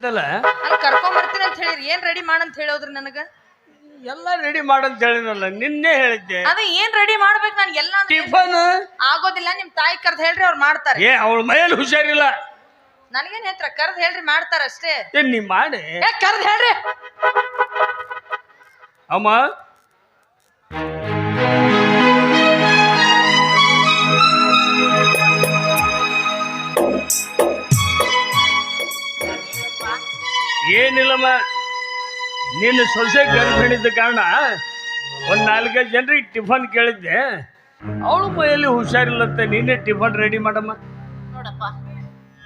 ಅದಲ್ಲ ಅಲ್ಲಿ ಕರ್ಕೊಂಡ್ ಬರ್ತೀನಿ ಅಂತ ಹೇಳಿರಿ. ಏನ್ ರೆಡಿ ಮಾಡಂತ ಹೇಳೋದ್ರಿ ನನಗ? ಎಲ್ಲ ರೆಡಿ ಮಾಡಂತ ಹೇಳಿನಲ್ಲ ನಿನ್ನೆ ಹೇಳಿದ್ದೆ. ಅದ ಏನ್ ರೆಡಿ ಮಾಡ್ಬೇಕು ನಾನು ಎಲ್ಲ ಅಂದ್ರೆ ಟಿಫನ್? ಆಗೋದಿಲ್ಲ ನಿಮ್ ತಾಯಿ ಕರ್ದ್ ಹೇಳ್ರಿ ಅವ್ರು ಮಾಡ್ತಾರೆ. ಏ ಅವಳ ಮೈಯಲ್ಲಿ ಹುಷಾರಿಲ್ಲ. ನನಗೇನ್ ಹೇಳ್ತಾರ? ಕರ್ದ್ ಹೇಳ್ರಿ ಮಾಡ್ತಾರ ಅಷ್ಟೇ. ಏನ್ ನೀ ಮಾಡಿ. ಕರ್ದ್ ಹೇಳ್ರಿ. ಅಮ್ಮ ಏನಿಲ್ಲಮ್ಮ. ನೀನು ಸೊಸೆ ಗರ್ಭಿಣಿದ್ದ ಕಾರಣ ಒಂದ್ ನಾಲ್ಕೈದು ಜನರಿಗೆ ಟಿಫನ್ ಕೇಳಿದ್ದೆ. ಅವಳು ಮೈಯಲ್ಲಿ ಹುಷಾರಿಲ್ಲಂತೆ, ನೀನೇ ಟಿಫನ್ ರೆಡಿ ಮಾಡಮ್ಮ. ನೋಡಪ್ಪ,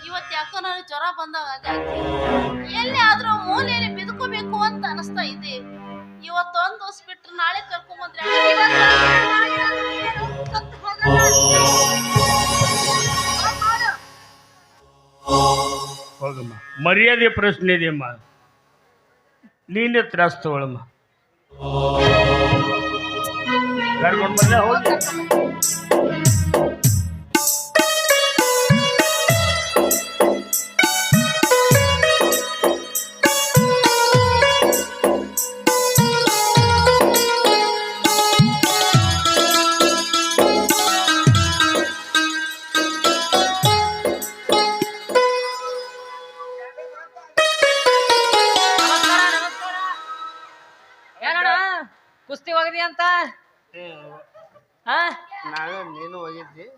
ಇವತ್ತು ಯಾಕೋ ನಾನು ಜ್ವರ ಬಂದಾಗ ಎಲ್ಲಿ ಆದ್ರೂ ಮೂಲೆಯಲ್ಲಿ ಬಿದ್ಕೋಬೇಕು ಅಂತ ಅನಿಸ್ತಾ ಇದೆ. ಇವತ್ತು ಒಂದ್ ದಿವಸ ಬಿಟ್ರೆ ನಾಳೆ ಕರ್ಕೊಂಬಂದ್ರೆ ಹೋಗಮ್ಮ. ಮರ್ಯಾದೆ ಪ್ರಶ್ನೆ ಇದೆಯಮ್ಮ. ನೀನೇ ತ್ರಾಸ ತಗೊಳಮ್ಮ. ಕರ್ಕೊಂಡು ಬಂದೆ ಹೋಗಿ.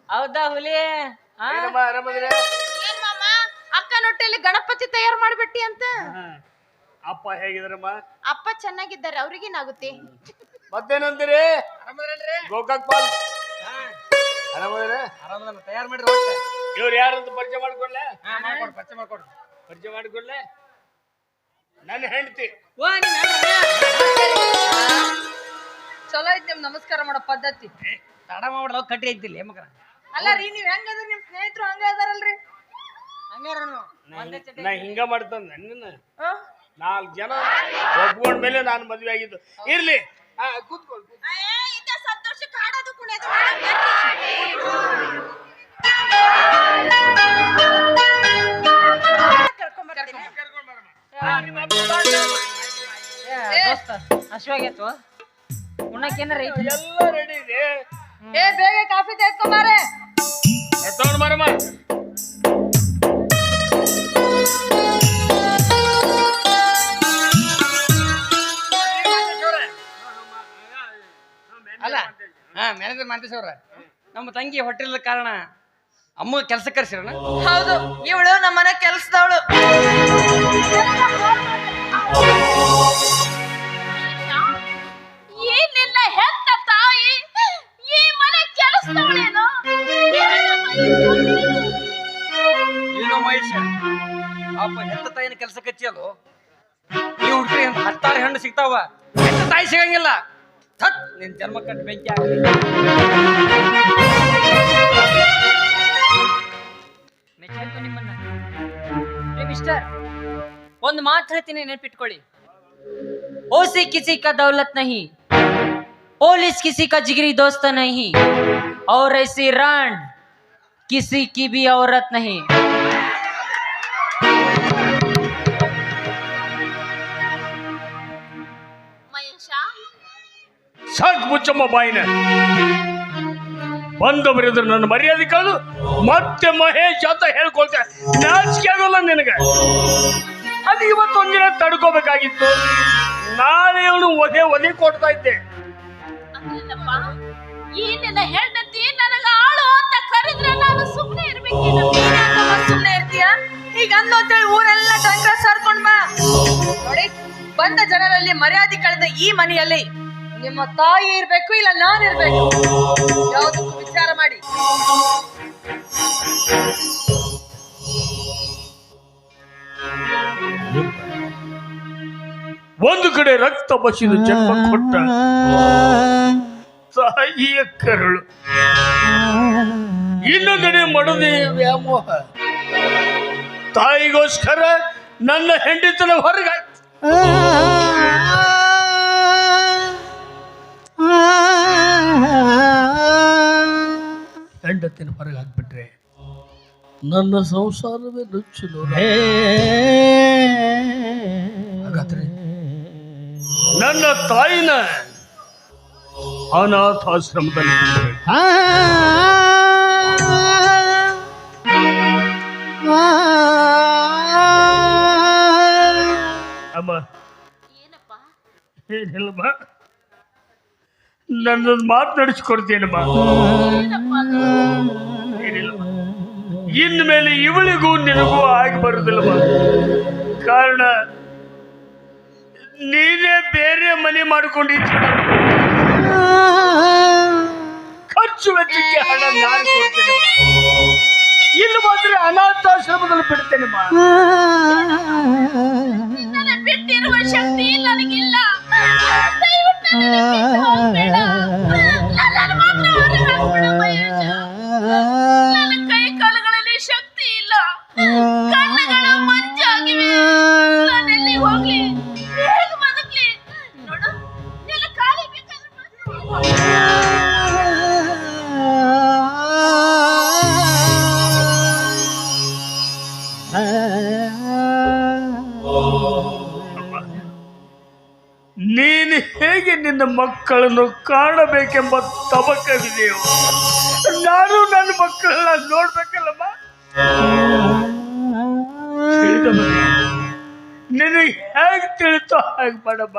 ಹೌದಾ ಹುಲಿ? ಹಾ? ಏನಮ್ಮ ಆರಾಮದಿರ? ಏನ್ ಮಾಮ ಅಕ್ಕನ ಗಣಪತಿ ತಯಾರು ಮಾಡ್ಬಿಟ್ಟಿ ಅಂತ? ಅಪ್ಪ ಹೇಗಿದ್ರಮ್ಮ? ಅಪ್ಪ ಚೆನ್ನಾಗಿದ್ದಾರೆ ಅವ್ರಿಗೇನಾಗುತ್ತೆ ಮತ್ತೇನಂತೀರಿ? ಗೋಕಾಕ್ ಪಾಲ್. ಆರಾಮದಿರ? ತಯಾರು ಮಾಡಿ ಇವ್ರು ಯಾರಂತ ಪರಿಚಯ ಮಾಡ್ಕೊಳ್ಳೆ ಮಾಡ್ಕೊಡ್ ಪಚ್ಚೆ ಮಾಡ್ಕೊಡ್ ಪರಿಚಯ ಮಾಡ್ಕೊಳ್ಳೆ ನನ್ನ ಹೆಂಡತಿ. ಚಲೋ ಐತಿ ನಿಮ್ ನಮಸ್ಕಾರ ಮಾಡೋ ಪದ್ಧತಿ. ತಡ ಮಾಡ್ಬಿಡೋ ಕಟ್ಟಿ ಐತಿಲ್ಲ ಮಗನ? ಅಲ್ಲ ರೀ ನೀವ್ ಹೆಂಗದ ನಿಮ್ ಸ್ನೇಹಿತರು ಹಂಗ ಅದಾರಲ್ರಿ? ಹಂಗಾರ ನಾ ಹಿಂಗ ಮಾಡ್ತಂದ ನಿನ್ನ? ನಾಲ್ಕು ಜನ ಒಪ್ಕೊಂಡ ಮೇಲೆ ನಾನು ಮದ್ವೆ ಆಗಿದ್ದು. ಇರ್ಲಿ. ಕೂತ್ಕೊಳ್ಳಿ. ಸಂತೋಷಕ್ಕೆ ಹಾಡೋದು ಕುಣಿಯೋದು ಹಶ್ವಾಗೈತು ಉಣ್ಣಕ್ ಏನಾರ? ಐತಿ ಎಲ್ಲ ರೆಡಿ ಇದೆ. ಏ ಬೇಗ ಕಾಫಿ ತೆಗೆದ್ಕೊಂಬಾರೆ ತಗೊಂಡ್ ಬರಮ್ಮ ಅಲ್ಲ ಹಾ ಮ್ಯಾನೇಜರ್ ಮಾಂತೇಶ್ ಅವ್ರ. ನಮ್ಮ ತಂಗಿ ಹೊಟ್ಟೆಲ್ಲ ಕಾರಣ ಅಮ್ಮ ಕೆಲಸ ಕರ್ಸಿರೋಣ? ಹೌದು ಇವಳು ನಮ್ಮನೆ ಕೆಲ್ಸದವಳು. ಈ ನಿನ್ನ ಹೆತ್ತ ತಾಯಿ ಈ ಮನೆ ಕೆಲಸದವಳೇನು ಏನೋ ಮಹೇಶ ಅಪ್ಪ ಹೆತ್ತ ತಾಯಿನ ಕೆಲಸ ಕಚ್ಚಿಯಲು ಈ ಹುಡುಗಿ ಹತ್ತಾರು ಹೆಣ್ಣು ಸಿಗ್ತಾವ ಹೆತ್ತ ತಾಯಿ ಸಿಗಂಗಿಲ್ಲ ಥತ್ ನಿನ್ ಜನ್ಮ ಕಟ್ಟು ಬೆಂಕಿ ಆಗಲಿ ಮೆಚ್ಚಾಯ್ತು ನಿಮ್ಮನ್ನ ಏ ಮಿಸ್ಟರ್ ಒಂದು ಮಾತು ಹೇಳ್ತೀನಿ ನೆನ್ಪಿಟ್ಕೊಳ್ಳಿ ಓಸಿ ಕಿಸಿ ಕಾ ದೌಲತ್ ನಹಿ पुलिस किसी का जिगरी दोस्त नहीं और ऐसी रांड किसी की भी औरत नहीं ಮಹೇಶ ಸಾಕು ಮುಚ್ಚಮ್ಮ ಬಾಯಿನ ಬಂದವರಿದ್ರು ನನ್ನ ಮರ್ಯಾದೆ ಕಳೆದು ಮತ್ತೆ ಮಹೇಶ್ ಅಂತ ಹೇಳ್ಕೊಳ್ತೆ ನಾಚಿಕೆ ಆಗೋಲ್ಲ ನಿನಗೆ ಅದು ಇವತ್ತೊಂದಿನ ತಡ್ಕೋಬೇಕಾಗಿತ್ತು ನಾಳೆ ಅವನು ಒದೆ ಒದೆ ಕೊಡ್ತಾ ಇದ್ದೆ ಅದೇನಪ್ಪ ಈ ನಿನ್ನ ಹೆಂಡತಿ ನನಗ ಆಳು ಅಂತ ಕರೆದ್ರೆ ನಾನು ಸುಮ್ಮನೆ ಇರ್ಬೇಕೇನ ಸುಮ್ಮನೆ ಇರ್ತೀಯ? ಈಗ ಅಂತೇಳಿ ಊರೆಲ್ಲ ಡಂಗ್ರ ಸರ್ಕೊಂಡ್ ಬಾ. ನೋಡಿ ಬಂದ ಜನರಲ್ಲಿ ಮರ್ಯಾದೆ ಕಳೆದ ಈ ಮನೆಯಲ್ಲಿ ನಿಮ್ಮ ತಾಯಿ ಇರ್ಬೇಕು ಇಲ್ಲ ನಾನು ಇರ್ಬೇಕು. ಯಾವುದಕ್ಕೂ ವಿಚಾರ ಮಾಡಿ. ಒಂದು ಕಡೆ ರಕ್ತ ಬಸಿದು ಜನ್ಮ ಕೊಟ್ಟ. ತಾಯಿಯ ಕರುಳು. ಇನ್ನೊಂದೆಡೆ ಮಡದೆ ವ್ಯಾಮೋಹ. ತಾಯಿಗೋಸ್ಕರ ನನ್ನ ಹೆಂಡಿತನ ಹೊರಗ ಹೆಂಡತಿನ ಹೊರಗೆ ಹಾಕ್ಬಿಟ್ರೆ ನನ್ನ ಸಂಸಾರವೇ ನುಚ್ಚು ಹಾಗಾದ್ರೆ ನನ್ನ ತಾಯಿನ ಅನಾಥಾಶ್ರಮದಲ್ಲಿ ಅಮ್ಮ ಏನಿಲ್ಲಮ್ಮ ನನ್ನ ಮಾತು ನಡೆಸ್ಕೊಡ್ತೀನಮ್ಮ ಇನ್ಮೇಲೆ ಇನ್ನು ಮೇಲೆ ಇವಳಿಗೂ ನಿನಗೂ ಆಗಿ ಬರುದಿಲ್ಲಮ್ಮ ಕಾರಣ ನೀನೇ ಬೇರೆ ಮನೆ ಮಾಡ್ಕೊಂಡಿದ್ದೀವಿ ಖರ್ಚು ವೆಚ್ಚಕ್ಕೆ ಹಣ ನಾನು ಕೊಡ್ತೇನೆ. ಇಲ್ಲಿ ಬಂದ್ರೆ ಅನಾಥಾಶ್ರಮದಲ್ಲಿ ಬಿಡ್ತೇನೆ ಮಕ್ಕಳನ್ನು ಕಾಣಬೇಕೆಂಬ ತಬಕವಿದೆಯೋ ನಾನು ನನ್ನ ಮಕ್ಕಳನ್ನ ನೋಡ್ಬೇಕಲ್ಲಮ್ಮ? ನಿನಗೆ ಹೇಗೆ ತಿಳಿತೋ ಹಾಗೆ ಮಾಡಮ್ಮ.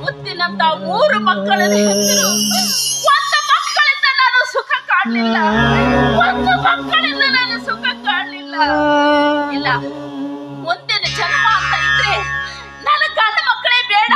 ಮುತ್ತಿನಂತ ಮೂರು ಮಕ್ಕಳ ಹೆಸರು ಒಂದು ಮಕ್ಕಳಿಂದ ನಾನು ಸುಖ ಕಾಣಲಿಲ್ಲ ಒಂದು ಮಕ್ಕಳಿಂದ ನಾನು ಸುಖ ಕಾಣಲಿಲ್ಲ ಇಲ್ಲ. ಮುಂದಿನ ಜನ್ಮ ಅಂತ ನನಗೆ ನನ್ನ ಗಂಡ ಮಕ್ಕಳೇ ಬೇಡ.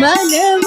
Hello.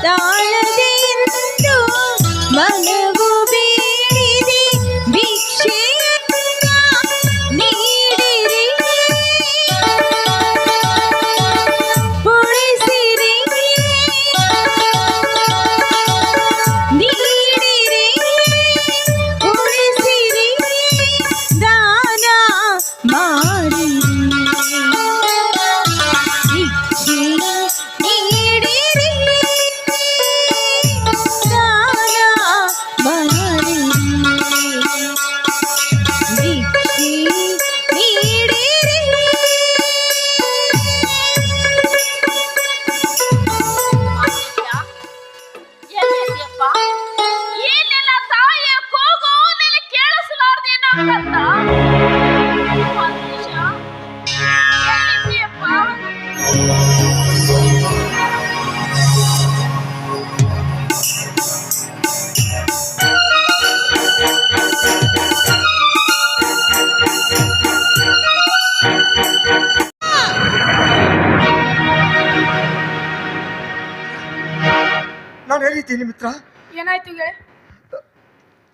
等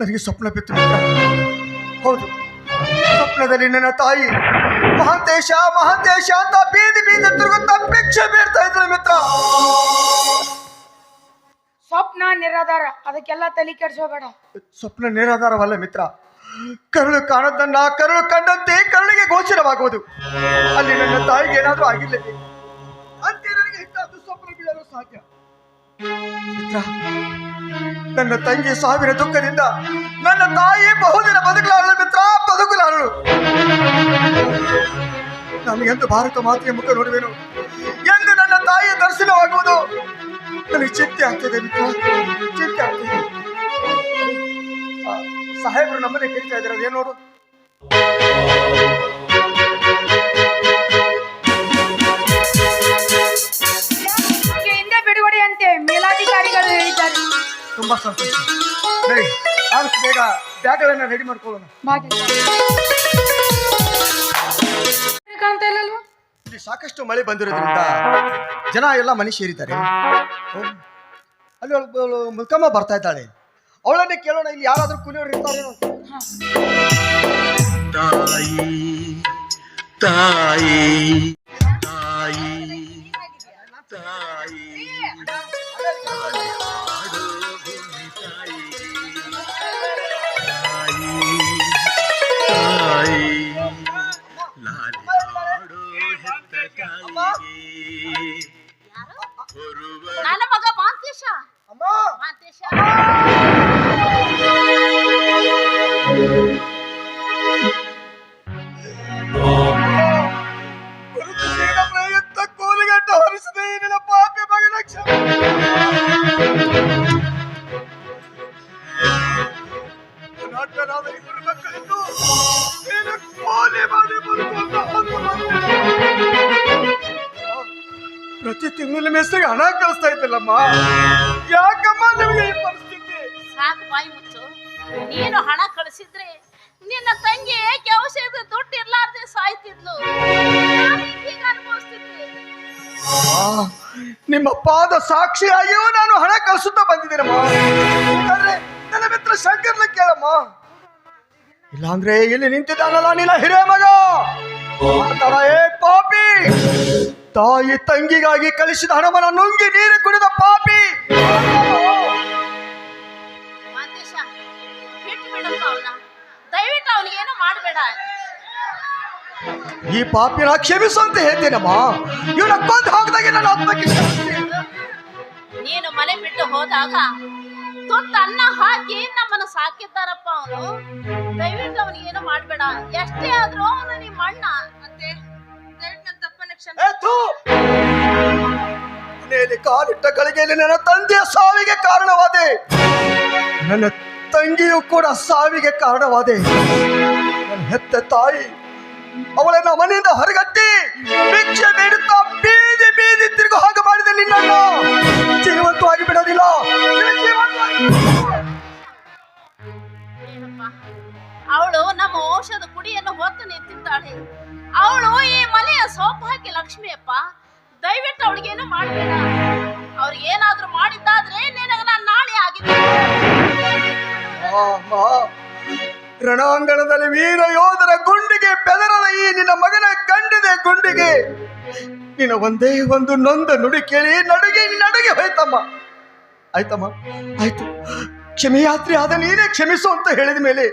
ನನಗೆ ಸ್ವಪ್ನ ಬಿತ್ತು ಮಿತ್ರ ಹೌದು ಸ್ವಪ್ನದಲ್ಲಿ ನನ್ನ ತಾಯಿ ಮಹಾಂತೇಶ ಮಹಾಂತೇಶ ಅಂತ ಬೀದಿ ಬೀದಿ ತಿರುಗುತ್ತಾ ಭಿಕ್ಷೆ ಬೇಡ್ತಾ ಇದ್ರು ಮಿತ್ರ. ಸ್ವಪ್ನ ನಿರಾಧಾರ ಅದಕ್ಕೆಲ್ಲ ತಲೆ ಕೆಡಿಸೋಬೇಡ ಸ್ವಪ್ನ ನಿರಾಧಾರವಲ್ಲ ಮಿತ್ರ. ಕರುಳು ಕಾಣದನ್ನ ಕರುಳು ಕಂಡಂತೆ ಕರುಳಿಗೆ ಗೋಚರವಾಗುವುದು. ಅಲ್ಲಿ ನನ್ನ ತಾಯಿಗೆ ಏನಾದರೂ ಆಗಿಲ್ಲ. ಅಂತೆ ನನಗೆ ಹೆಚ್ಚಾದ ಸ್ವಪ್ನ ಬೀಳಲು ಸಾಧ್ಯ. ನನ್ನ ತಂಗಿ ಸಾವಿರ ದುಃಖದಿಂದ ನನ್ನ ತಾಯಿ ಬಹುದಿನ ಬದುಕಲಾರಳು ಮಿತ್ರ, ಬದುಕಲಾರಳು. ನಾನು ಎಂದು ಭಾರತ ಮಾತೆಯ ಮುಖ ನೋಡುವೆನು. ಎಂದು ನನ್ನ ತಾಯಿಯ ದರ್ಶನವಾಗುವುದು. ನನಗೆ ಚಿಂತೆ ಆಗ್ತದೆ ಮಿತ್ರ, ಚಿಂತೆ ಆಗ್ತದೆ. ಸಾಹೇಬರು ನಮ್ಮನೆ ಕರೀತಾ ಇದ್ದಾರೆ, ಅದೇನು ಬ್ಯಾಗ್ಗಳನ್ನ ರೆಡಿ ಮಾಡ್ಕೊಳ್ಳೋಣ. ಕಾಣ್ತಾ ಇಲ್ಲಲ್ವಾ ಇಲ್ಲಿ ಸಾಕಷ್ಟು ಮಳೆ ಬಂದಿರೋದ್ರಿಂದ ಜನ ಎಲ್ಲ ಮನೆ ಸೇರಿದ್ದಾರೆ. ಹ್ಮ್. ಅಲ್ಲಿ ಒಬ್ಬಳು ಮುಲ್ಕಮ್ಮ ಬರ್ತಾ ಇದ್ದಾಳೆ. ಅವಳನ್ನೇ ಕೇಳೋಣ ಇಲ್ಲಿ ಯಾರಾದ್ರೂ ಕೂಲಿಯವರು ಇರ್ತಾರೇನೋ ಅಂತ. ತಾಯಿ ತಾಯಿ ತಾಯಿ. ತಾಯಿ ತಾಯಿ ಲಾಲಿ ಹಾಡು ಹೆತ್ತ ತಾಯಿಗೆ ಹೊರುವ ನನ್ನ ಮಗ ಮಾಂತೇಶ ಅಮ್ಮ ಮಾಂತೇಶ ಗುರುತಿಸಿದ ಪ್ರಯುಕ್ತ ಕೂಲಿಗಟ್ಟ ಹೊರಿಸದೆ ನಿನ್ನ ಪಾಪಿ ಮಗನ ಕ್ಷಮೆ ಪ್ರತಿ ತಿಂಗಳ ಮೆಸ್ಸಿಗೆ ಹಣ ಕಳಿಸ್ತಾ ಇದ್ದಲ್ಲಮ್ಮ. ಯಾಕಮ್ಮ ನಿಮಗೆ ಈ ಪರಿಸ್ಥಿತಿ? ಸಾಕು ಬಾಯಿ ಮುಚ್ಚು. ನೀನು ಹಣ ಕಳಿಸಿದ್ರೆ ನಿನ್ನ ತಂಗಿ ಔಷಧ ದುಡ್ಡು ಇರ್ಲಾರ್ದೆ ಸಾಯ್ತಿದ್ಲು? ನಾನು ನಿಮ್ಮ ಪಾದ ಸಾಕ್ಷಿಯಾಗಿಯೂ ನಾನು ಹಣ ಕಳಿಸುತ್ತಾ ಬಂದಿದ್ದೀನಮ್ಮ. ಅಂದ್ರೆ ನನ್ನ ಮಿತ್ರ ಶಂಕರ್ನ ಕೇಳಮ್ಮ. ಇಲ್ಲಾಂದ್ರೆ ಇಲ್ಲಿ ನಿಂತಿದ್ದಾನಲ್ಲ ನಿನ್ನ ಹಿರೇ ಮಗ ಏ ಪಾಪಿ. ತಾಯಿ ತಂಗಿಗಾಗಿ ಕಳಿಸಿದ ಹಣವನ್ನು ನುಂಗಿ ನೀರು ಕುಡಿದ ಪಾಪಿ. ಈ ಪಾಪಿನ ಕ್ಷಮಿಸು ಅಂತ ಹೇಳ್ತೇನಮ್ಮ. ಇವನ ಕೊಂದು ಹಾಕಿದಾಗ ನನ್ನ ಆತ್ಮಕ್ಕೆ. ನೀನು ಮನೆ ಬಿಟ್ಟು ಹೋದಾಗ ತುತ್ತ ಅನ್ನ ಹಾಕಿ ನಮ್ಮನ್ನ ಸಾಕಿದ್ದಾರಪ್ಪ ಅವನು. ದಯವಿಟ್ಟು ಅವನಿಗೇನು ಮಾಡಬೇಡ. ಎಷ್ಟೇ ಆದ್ರೂ ಅವನು ನಿಮ್ಮ ಅಣ್ಣ ಮನೆಯಲ್ಲಿ ಕಾಲಿಟ್ಟ ಗಳಿಗೆಯಲ್ಲಿ ನನ್ನ ತಂದೆಯ ಸಾವಿಗೆ ಕಾರಣವಾದೆ. ನನ್ನ ತಂಗಿಯು ಕೂಡ ಸಾವಿಗೆ ಕಾರಣವಾದೆ. ನನ್ನ ಹೆತ್ತ ತಾಯಿ ಅವಳನ್ನ ಮನೆಯಿಂದ ಹೊರಗಟ್ಟಿ ಭಿಕ್ಷೆ ಬೇಡುತ್ತಾ ಬೀದಿ ಬೀದಿ ತಿರುಗು ಹಾಗೆ ಮಾಡಿದೆ ನಿನ್ನನ್ನು ಜೀವಂತವಾಗಿ ಬಿಡೋದಿಲ್ಲ. ಅವಳು ನಮ್ಮ ಔಷಧ ಕುಡಿಯನ್ನು ಹೊತ್ತು ನಿಂತಿದ್ದಾಳೆ. ಅವಳು ಈ ಮನೆಯ ಸೌಭಾಗ್ಯ ಲಕ್ಷ್ಮಿಯಪ್ಪ, ದಯವಿಟ್ಟು ಅವಳಿಗೇನು ಮಾಡಬೇಡ. ಅವ್ರಿಗೆ ಏನಾದ್ರೂ ಮಾಡಿದ್ದಾದ್ರೆ ನಿನಗ ನಾನು ನಾಳೆ ಆಗಿದ್ದೆ ರಣಾಂಗಣದಲ್ಲಿ ವೀರ ಯೋಧರ ಗುಂಡಿಗೆ ಬೆದರದ ಈ ನಿನ್ನ ಮಗನ ಕಂಡಿದೆ ಗುಂಡಿಗೆ. ನಿನ್ನ ಒಂದೇ ಒಂದು ನೊಂದ ನುಡಿ ಕೇಳಿ ನಡುಗೆ ನಡುಗೆ ಹೋಯ್ತಮ್ಮ. ಆಯ್ತಮ್ಮ, ಆಯ್ತು. ಕ್ಷಮೆಯಾತ್ರಿ ಆದ ನೀನೇ ಕ್ಷಮಿಸು ಅಂತ ಹೇಳಿದ ಮೇಲೆ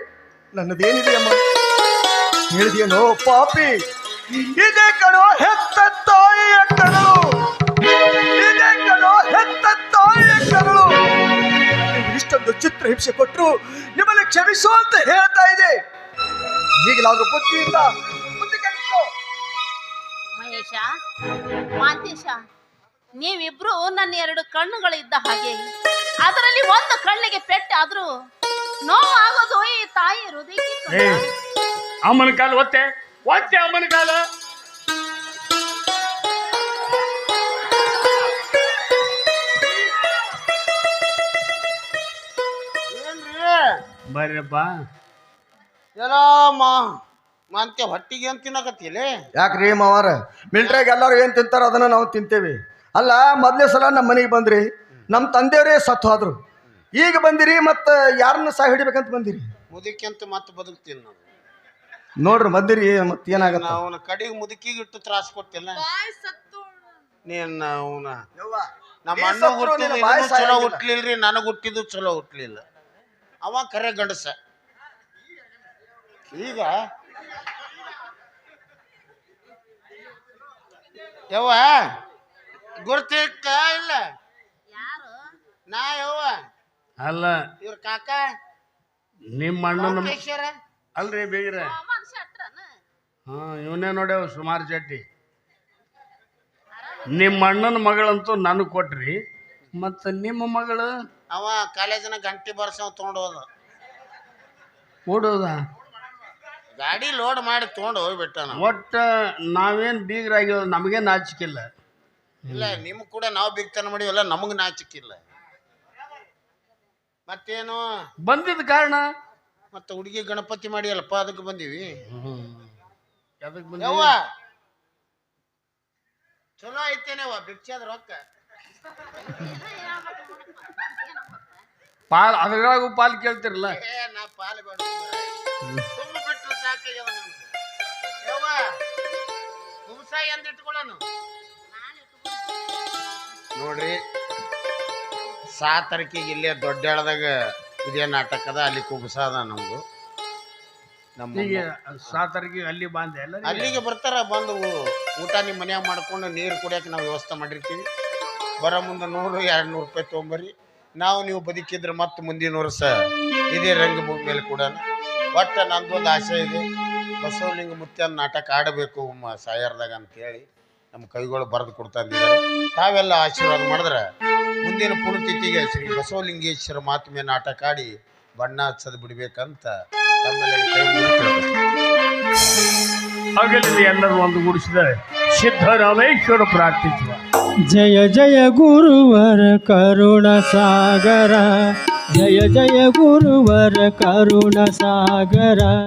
ನನ್ನದೇನಿದೆಯಮ್ಮ? ಹೇಳಿದೆಯೇನೋ? ಪಾಪಿ! ಇದೆ ಕಣೋ ಹೆತ್ತ ತಾಯಿಯ ಕಣಲು ಇದೆ ಕಣೋ ಹೆತ್ತ ತಾಯಿಯ ಕಣಲು ಇಷ್ಟೊಂದು ಚಿತ್ರ ಹಿಂಸೆ ಕೊಟ್ಟರು ನಿಮ್ಮಲ್ಲಿ ಕ್ಷಮಿಸು ಅಂತ ಹೇಳ್ತಾ ಇದೆ. ಈಗಲಾದ್ರೂ ಬುದ್ಧಿಯಿಂದ ಬುದ್ಧಿ. ಮಹೇಶ ಮಾತೇಶ ನೀವಿಬ್ರು ನನ್ನ ಎರಡು ಕಣ್ಣುಗಳಿದ್ದ ಹಾಗೆ. ಅದರಲ್ಲಿ ಒಂದು ಕಣ್ಣಿಗೆ ಪೆಟ್ಟಾದ್ರೂ ನೋವು ಆಗೋದು ಈ ತಾಯಿ ಹೃದಯ. ಅಮ್ಮನ ಕಾಲು ಒತ್ತೆ? ಒತ್ತೆ ಅಮ್ಮನ ಕಾಲು? ಬರ್ರಪ್ಪ ಏನೋ ಮಾ ಮಂತೆ ಹೊಟ್ಟಿಗೆ ಏನ್ ತಿನ್ನಕತ್ತಿಲೆ ಯಾಕ್ರಿ ಮಾವಾರ? ಮಿಲ್ಟ್ರಿಗೆ ಎಲ್ಲರೂ ಏನ್ ತಿಂತಾರ ಅದನ್ನ ನಾವು ತಿಂತೇವೆ. ಅಲ್ಲ ಮೊದಲೇ ಸಲ ನಮ್ಮ ಮನೆಗೆ ಬಂದ್ರಿ. ನಮ್ಮ ತಂದೆಯವರೇ ಸತ್ತು ಹೋದ್ರು. ಈಗ ಬಂದಿರಿ ಮತ್ತು ಯಾರನ್ನ ಸಹ ಹಿಡಿಬೇಕಂತ ಬಂದಿರಿ? ಮುದುಕಿ ಅಂತ ಮತ್ತೆ ಬದುಕ್ತೀನಿ ನಾನು. ನೋಡ್ರಿ ಬಂದಿರಿ ಮತ್ತೆ ಏನಾಗತ್ತ? ಅವನ ಕಡೆಗೆ ಮುದುಕಿಗೆ ಇಟ್ಟು ತ್ರಾಸ ಕೊಟ್ಟಿಲ್ಲ ನೀನ್ ಅವನ ನಮ್ಮ ಅಣ್ಣ ಹುಟ್ಟಿದ ಚಲೋ. ಹುಟ್ಲಿಲ್ರಿ ನನಗೆ ಹುಟ್ಟಿದ್ದು ಚಲೋ ಹುಟ್ಲಿಲ್ಲ. ಅವ ಕರೆ ಗಂಡಸ. ಈಗ ಯವ್ವ ಗುರ್ತಿಕ್ಕ ಇಲ್ಲ? ಯಾರು? ನಾ ಯವ್ವ? ಅಲ್ಲ ಇವ್ರ ಕಾಕ? ನಿಮ್ಮ ಅಣ್ಣ ಲೋಕೇಶ್ವರ? ಅಲ್ರಿ ಬೀಗ್ರೆ? ಹಾ ಇವನೇ ನೋಡ್ಯಾವ ಸುಮಾರು ಚಟ್ಟಿ ನಿಮ್ಮ ಅಣ್ಣನ ಮಗಳಂತೂ ನನಗೆ ಕೊಟ್ರಿ ಮತ್ತು ನಿಮ್ಮ ಮಗಳು? ಅವ ಕಾಲೇಜಿನ ಗಂಟೆ ಬರ್ಸ ತೊಗೊಂಡು ಹೋದ. ಓಡೋದ ಗಾಡಿ ಲೋಡ್ ಮಾಡಿ ತೊಗೊಂಡು ಹೋಗ್ಬಿಟ್ಟ ಒಟ್ಟ ನಾವೇನು ಆಗಿಲ್ಲ ನಮಗೆ ನಾಚಿಕಿಲ್ಲ ಇಲ್ಲ. ನಿಮ್ ಕೂಡ ನಾವು ಬಿಗ್ತನ ಮಾಡಿವಲ್ಲ ನಮಗ್ ನಾಚಿಕಿಲ್ಲ ಮತ್ತೇನು? ಬಂದಿದ್ದ ಕಾರಣ? ಮತ್ತೆ ಹುಡುಗಿ ಗಣಪತಿ ಮಾಡಿಯಲ್ಲಪ್ಪ ಅದಕ್ಕೆ ಬಂದೀವಿ. ಯವ್ವ! ಬಂದ ಚಲೋ ಐತೇನವ್ವ ಭಿಕ್ಷಾದ ರೊಕ್ಕ. ಪಾಲ್ ಅದ್ರಾಗೂ ಪಾಲ್ ಕೇಳ್ತಿರಲ್ಲ? ಏ ನಾ ಪಾಲು ಬೇಡ ತುಂಬ ಬಿಟ್ರು ಸಾಕಾಗ್ಯವ ನಮ್ಗೆ. ಯವ್ವ! ಕುಬ್ಸಾಯಿ ಅಂದ್ ಇಟ್ಕೊಳ್ಳೋನು? ನೋಡ್ರಿ ಸಾ ತಾರೀಕಿಗೆ ಇಲ್ಲೇ ದೊಡ್ಡ ಹೇಳದಾಗ ಇದೇ ನಾಟಕದ ಅದ ಅಲ್ಲಿ ಕುಬ್ಸ ಅದ ನಮ್ದು. ನಮ್ಮ ಈಗ ಸಾತರಿಗೆ ಅಲ್ಲಿ ಬಾಂದೆ ಅಲ್ಲ ನೀವು? ಅಲ್ಲಿಗೆ ಬರ್ತಾರ ಬಂದು ಊ- ಊಟ ನಿಮ್ಮ ಮನ್ಯಾಗ ಮಾಡ್ಕೊಂಡು ನೀರು ಕುಡಿಯಕ್ಕೆ ನಾವು ವ್ಯವಸ್ಥೆ ಮಾಡಿರ್ತೀವಿ. ಬರೋ ಮುಂದೆ ನೂರು ಎರಡು ನೂರು ರೂಪಾಯಿ ತೊಗೊಂಬರ್ರಿ ನಾವು ನೀವು ಬದುಕಿದ್ರೆ ಮತ್ತೆ ಮುಂದಿನ ವರ್ಷ ಇದೇ ರಂಗಭೂಮಿ ಮೇಲೆ ಕೂಡ ಒಟ್ಟು ಒಂದು ಆಸೆ ಇದೆ. ಬಸವಲಿಂಗ ಮುತ್ಯನ ನಾಟಕ ಆಡಬೇಕು ಮ ಸಾಯರ್ದಾಗ ಅಂತೇಳಿ ನಮ್ಮ ಕೈಗಳು ಬರೆದು ಕೊಡ್ತಾ ಇದ್ದಾರೆ. ತಾವೆಲ್ಲ ಆಶೀರ್ವಾದ ಮಾಡಿದ್ರೆ ಮುಂದಿನ ಪುಣ್ಯತಿಥಿಗೆ ಶ್ರೀ ಬಸವಲಿಂಗೇಶ್ವರ ಮಾತುಮೆ ನಾಟಕ ಆಡಿ ಬಣ್ಣ ಹಚ್ಚದ್ ಬಿಡ್ಬೇಕಂತ ಮುಗಿದು ಎಲ್ಲರೂ ಒಂದು ಗುಡಿಸಿದ ಸಿದ್ಧರಾಮೇಶ್ವರ ಪ್ರಾರ್ಥಿಸುವ. ಜಯ ಜಯ ಗುರುವರ ಕರುಣ ಸಾಗರ, ಜಯ ಜಯ ಗುರುವರ ಕರುಣ ಸಾಗರ.